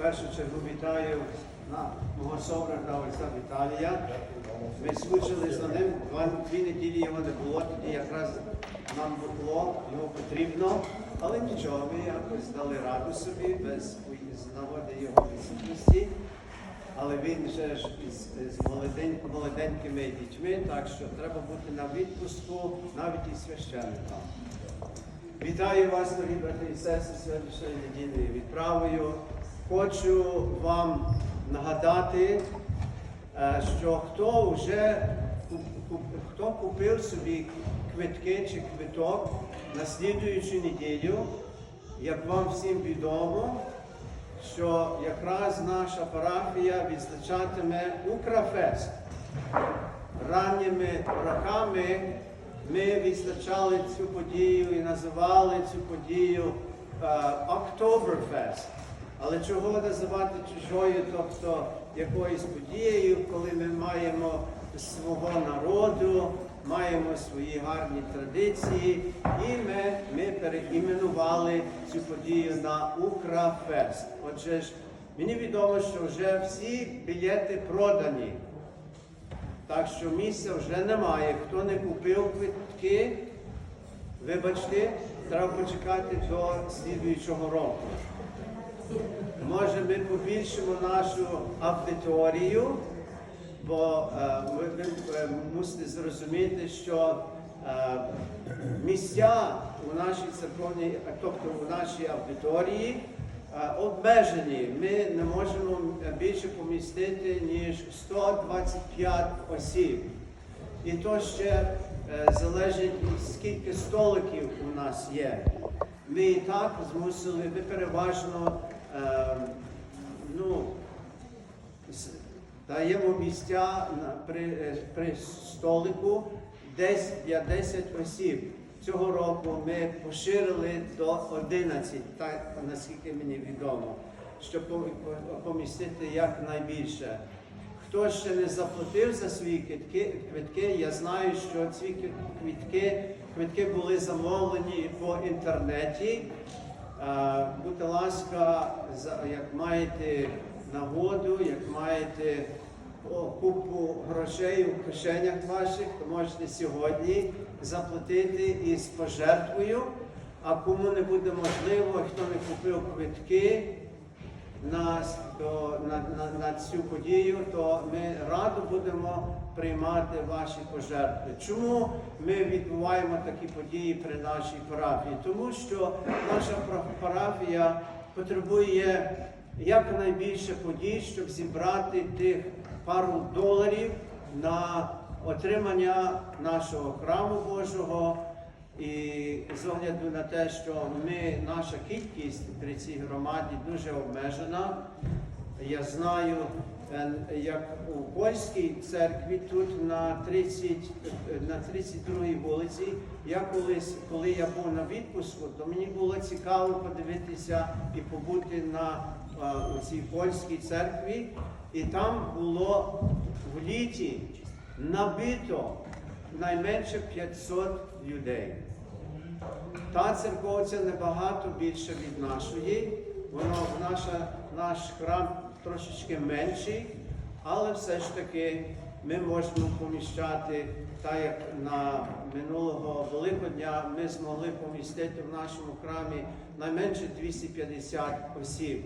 Першу чергу вітаю мого собрата Ольса Віталія. Ми скучили за ним, дві неділі його не було, тоді якраз нам було, його потрібно, але нічого, ми якось дали раду собі без нагоди його відсутності. Але він же ж із, з молодень, молоденькими дітьми, так що треба бути на відпустку навіть і священникам. Вітаю вас, дорогі брати і сестри, сьогоднішньою недільною відправою. Хочу вам нагадати, е, що хто вже хто купив собі квитки чи квиток на слідуючу неділю, як вам всім відомо, що якраз наша парафія відзначатиме Украфест. Ранніми роками ми відзначали цю подію і називали цю подію е, Октоберфест. Але чого називати чужою, тобто якоюсь подією, коли ми маємо свого народу, маємо свої гарні традиції, і ми, ми переіменували цю подію на Украфест. Отже ж, мені відомо, що вже всі білети продані. Так що місця вже немає. Хто не купив квитки, вибачте, треба почекати до слідуючого року. Може, ми побільшимо нашу аудиторію, бо е, ви, ви е, мусите зрозуміти, що е, місця у нашій церковній, тобто у нашій аудиторії, обмежені. Ми не можемо більше помістити, ніж 125 осіб. І то ще залежить скільки столиків у нас є. Ми і так змусили, ми переважно ну, даємо місця при, е, при столику десь для 10 осіб. Цього року ми поширили до 11, так наскільки мені відомо, щоб по- по- помістити якнайбільше. Хто ще не заплатив за свої квитки, квитки, я знаю, що ці квитки, квитки були замовлені по інтернеті. Е, Будьте ласка, як маєте нагоду, як маєте купу грошей у кишенях ваших, то можете сьогодні заплатити із пожертвою. А кому не буде можливо, хто не купив квитки, на, то, на, на, на цю подію, то ми радо будемо приймати ваші пожертви. Чому ми відбуваємо такі події при нашій парафії? Тому що наша пара- парафія потребує якнайбільше подій, щоб зібрати тих пару доларів на отримання нашого храму Божого. І з огляду на те, що ми, наша кількість при цій громаді дуже обмежена. Я знаю, е, як у польській церкві тут на 30, е, на 32-й вулиці, я колись, коли я був на відпуску, то мені було цікаво подивитися і побути на е, у цій польській церкві. І там було в літі набито найменше 500 людей. Та церковця набагато більше від нашої, воно наша, наш храм трошечки менший, але все ж таки ми можемо поміщати, так як на минулого Великодня ми змогли помістити в нашому храмі найменше 250 осіб.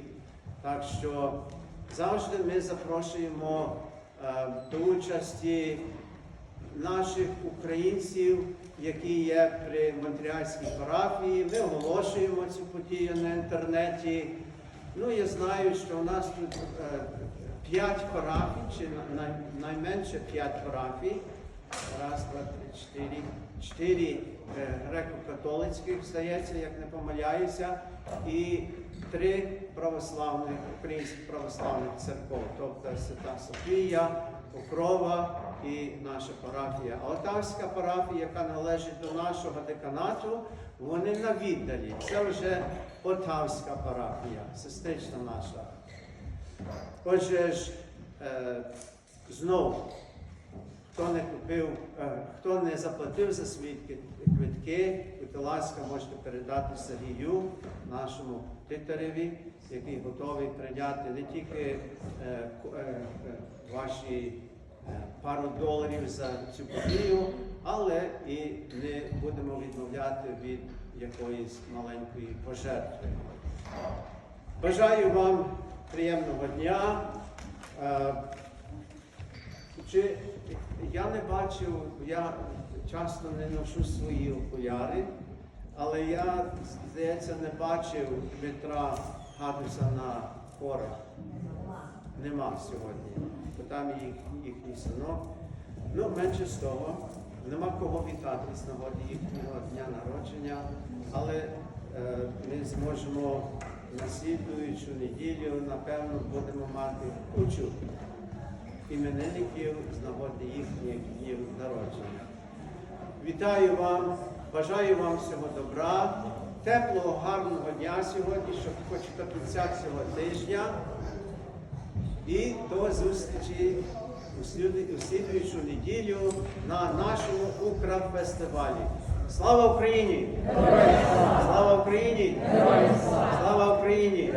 Так що завжди ми запрошуємо е, до участі наших українців, які є при Монтріальській парафії. Ми оголошуємо цю подію на інтернеті. Ну, я знаю, що у нас тут е, п'ять парафій, чи най- найменше п'ять парафій. Раз, два, три, чотири. Чотири е, греко-католицьких, здається, як не помиляюся, і три православних, українських православних церков, тобто Свята Софія, Покрова і наша парафія. А Отавська парафія, яка належить до нашого деканату, вони на віддалі. Це вже Отавська парафія, сестрична наша. Отже ж, е, знову, Хто не купив, е, хто не заплатив за свої квитки, будь ласка, можете передати Сергію, нашому титареві, який готовий прийняти не тільки е, е, е, ваші е, пару доларів за цю подію, але і не будемо відмовляти від якоїсь маленької пожертви. Бажаю вам приємного дня. Чи я не бачив, я часто не ношу свої окуляри, але я, здається, не бачив Дмитра Гадуса на хорах. Нема сьогодні, бо там їх, їхній синок. Ну, менше з того, нема кого вітати з нагоди їхнього дня народження, але е, ми зможемо на слідуючу неділю, напевно, будемо мати кучу іменинників з нагоди їхніх днів народження. Вітаю вам, бажаю вам всього добра, теплого, гарного дня сьогодні, щоб хоч до кінця цього тижня. І до зустрічі у слідуючу неділю на нашому Украфестивалі. Слава Україні! Слава Україні! Слава Україні!